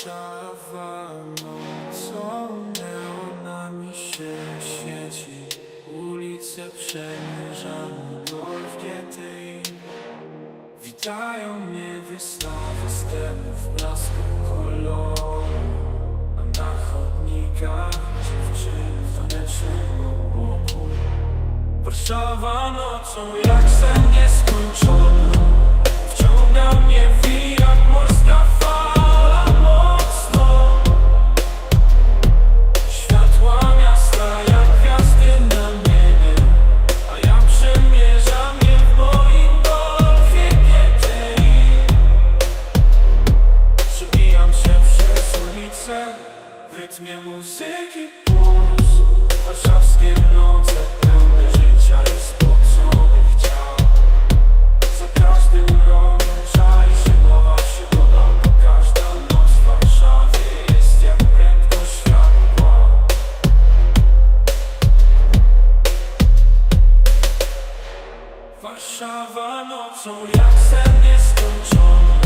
Warszawa nocą neonami się świeci. Ulice przemierzamy golf GTI Witają mnie wystawy w blasku koloru. A na chodnikach dziewczyny w tanecznym obłoku. Warszawa nocą jak sen nieskończony. W rytmie muzyki puls Warszawskie noce pełne życia i spoconych ciał Za każdym rogiem czai się nowa przygoda Bo każda noc w Warszawie jest jak prędkość światła Warszawa nocą jak sen nieskończony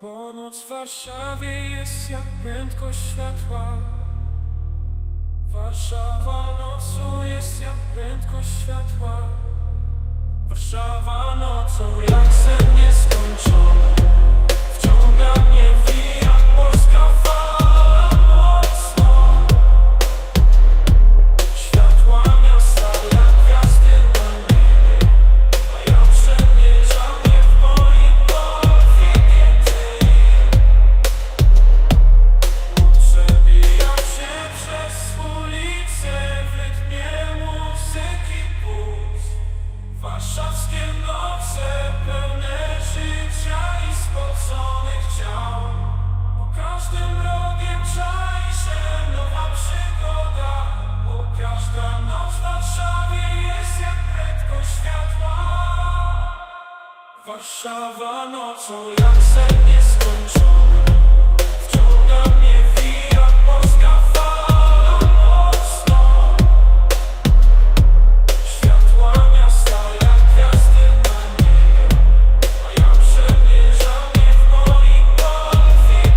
Ponoc w Warszawie jest jak prędkość światła. Warszawa nocą jest jak prędkość światła. Warszawa nocą jak sen nieskończony Warszawa nocą jak sen nieskończony